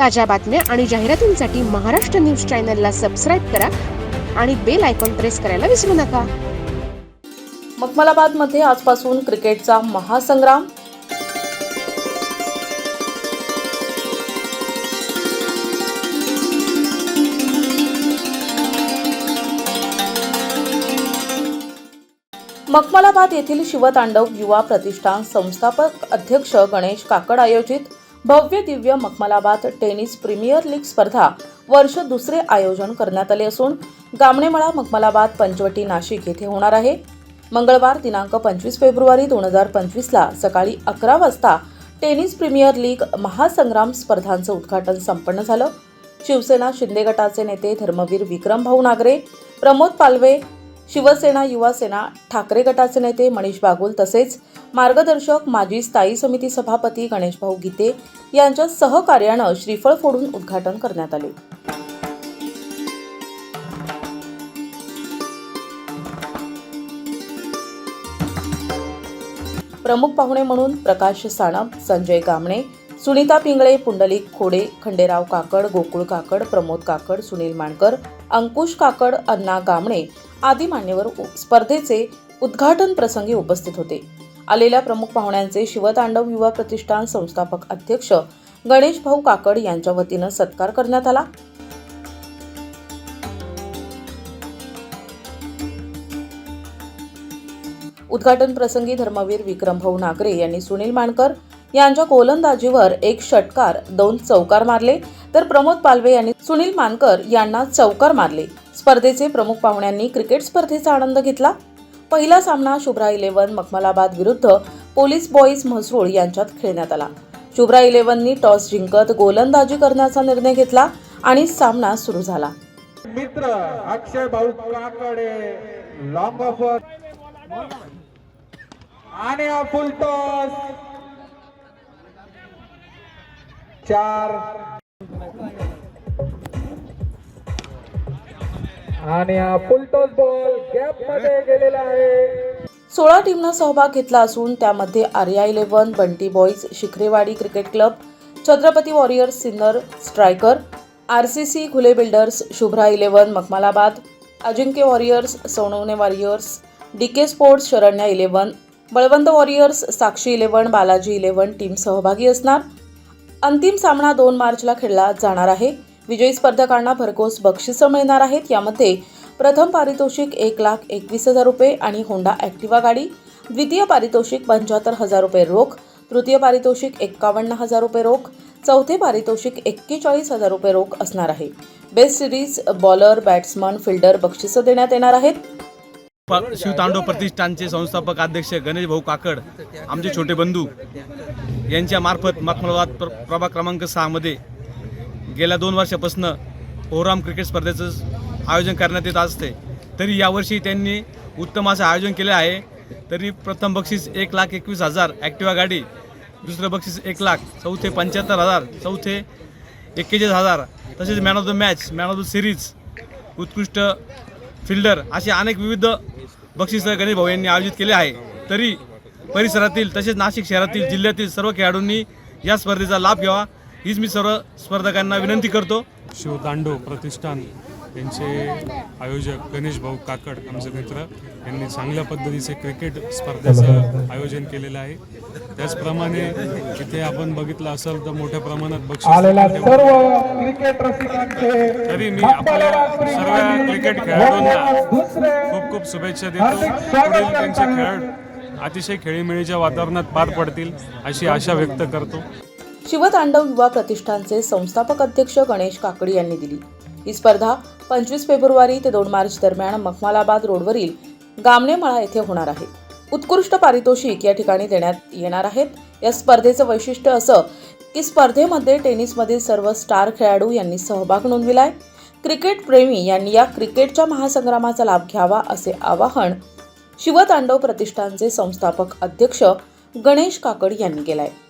ताज्या बातम्या आणि जाहिरातींसाठी महाराष्ट्र न्यूज चॅनलला सबस्क्राईब करा आणि बेल आयकॉन प्रेस करायला विसरू नका. मखमलाबादमध्ये आजपासून क्रिकेटचा महासंग्राम. मखमलाबाद येथील शिवतांडव युवा प्रतिष्ठान संस्थापक अध्यक्ष गणेश काकड आयोजित भव्य Divya Makhmalabad tennis premier league स्पर्धा वर्ष दुसरे आयोजन करण्यात आले असून गामणेमळा मखमलाबाद पंचवटी नाशिक येथे होणार आहे. मंगळवार दिनांक पंचवीस फेब्रुवारी दोन हजार पंचवीसला सकाळी अकरा वाजता टेनिस प्रीमियर लीग महासंग्राम स्पर्धांचं उद्घाटन संपन्न झालं. शिवसेना शिंदे गटाचे नेते धर्मवीर विक्रम भाऊ नागरे प्रमोद पालवे शिवसेना युवासेना ठाकरे गटाचे नेते मनीष बागुल तसेच मार्गदर्शक माजी स्थायी समिती सभापती गणेशभाऊ गीते यांच्या सहकार्यानं श्रीफळ फोडून उद्घाटन करण्यात आले. प्रमुख पाहुणे म्हणून प्रकाश साणप संजय गामणे सुनीता पिंगळे पुंडलिक खोडे खंडेराव काकड गोकुळ काकड प्रमोद काकड सुनील माणकर अंकुश काकड अण्णा गामणे आदी मान्यवर स्पर्धेचे उद्घाटन प्रसंगी उपस्थित होते. आलेल्या प्रमुख पाहुण्यांचे शिवतांडव युवा प्रतिष्ठान संस्थापक अध्यक्ष गणेश भाऊ काकड यांच्या वतीनं सत्कार करण्यात आला. उद्घाटन प्रसंगी धर्मवीर विक्रमभाऊ नागरे यांनी सुनील मानकर यांच्या गोलंदाजीवर एक षटकार दोन चौकार मारले. तर प्रमोद पालवे यांनी सुनील मानकर यांना चौकार मारले. स्पर्धेचे प्रमुख पाहुण्यांनी क्रिकेट स्पर्धेचा आनंद घेतला. पहिला सामना शुभ्रा इलेव्हन मखमलाबाद विरुद्ध पोलीस बॉईज म्हसरूळ यांच्यात खेळण्यात आला. शुभ्रा इलेव्हननी टॉस जिंकत गोलंदाजी करण्याचा निर्णय घेतला आणि सामना सुरू झाला. मित्र अक्षय भाऊ काकडे लॉंग ऑफर आणि हा फुल टॉस चार. आणि हा फुलटॉस बॉल गॅपमध्ये गेलेला आहे. सोळा टीमनं सहभाग घेतला असून त्यामध्ये Arya eleven Bunty boys Shikharewadi cricket club Chhatrapati warriors Sinnar striker R C C Khule builders Shubhra eleven Makhmalabad Ajinkya warriors Sonawane warriors D K sports Sharanya eleven Balwant warriors Sakshi eleven Balaji eleven team सहभागी असणार. अंतिम सामना दोन मार्चला खेळला जाणार आहे. विजयी स्पर्धकांना भरघोस बक्षिसं मिळणार आहेत. यामध्ये प्रथम पारितोषिक एक लाख एकवीस हजार रुपये आणि होंडा ॲक्टिवा गाडी द्वितीय पारितोषिक पंच्याहत्तर हजार रुपये रोख तृतीय पारितोषिक एक्कावन्न हजार रुपये रोख चौथे पारितोषिक एक्केचाळीस हजार रुपये रोख असणार आहे. Best series bowler batsman fielder बक्षिसं देण्यात येणार आहेत. शिवतांडव प्रतिष्ठानचे संस्थापक अध्यक्ष गणेश भाऊ काकड आमचे छोटे बंधू यांच्या मार्फत मखमलाबाद प्रभाग क्रमांक सहामध्ये गेल्या दोन वर्षापासून ओराम क्रिकेट स्पर्धेचं आयोजन करण्यात येत असते. तरी यावर्षी त्यांनी उत्तम असं आयोजन केले आहे. तरी प्रथम बक्षीस एक लाख एकवीस हजार ॲक्टिवा गाडी दुसरं बक्षीस एक लाख चौथे पंच्याहत्तर हजार चौथे एक्केचाळीस हजार तसेच man of the match man of the series उत्कृष्ट फिल्डर असे अनेक विविध बक्षीस गणेश भाऊ यांनी आयोजित केले आहे. तरी परिसरातील तसेच नाशिक शहरातील जिल्ह्यातील सर्व खेळाडूंनी या स्पर्धेचा लाभ घ्यावा. हीच मी सर्व स्पर्धकांना विनंती करतो. शिवतांडव प्रतिष्ठान यांचे आयोजक गणेश भाऊ काकड आमचे मित्र यांनी चांगल्या पद्धतीचे क्रिकेट स्पर्धेचं आयोजन केलेलं आहे. त्याचप्रमाणे इथे आपण बघितलं असेल तर मोठ्या प्रमाणात बक्षीस आलेल्या सर्व क्रिकेट रसिकांचे तरी मी आपल्या सर्व क्रिकेट खेळाडूंना खूप खूप शुभेच्छा देतो. पुढील त्यांचे खेळ अतिशय खेळीमेळीच्या वातावरणात पार पडतील अशी आशा व्यक्त करतो. शिवतांडव युवा प्रतिष्ठानचे संस्थापक अध्यक्ष गणेश काकडी यांनी दिली. ही स्पर्धा पंचवीस फेब्रुवारी ते दोन मार्च दरम्यान मखमालाबाद रोडवरील गामणेमाळा येथे होणार आहे. उत्कृष्ट पारितोषिक या ठिकाणी देण्यात येणार आहेत. या स्पर्धेचं वैशिष्ट्य असं की स्पर्धेमध्ये टेनिसमधील सर्व स्टार खेळाडू यांनी सहभाग नोंदविलाय. क्रिकेट प्रेमी यांनी या क्रिकेटच्या महासंग्रामाचा लाभ घ्यावा असे आवाहन शिवतांडव प्रतिष्ठानचे संस्थापक अध्यक्ष गणेश काकड यांनी केलं आहे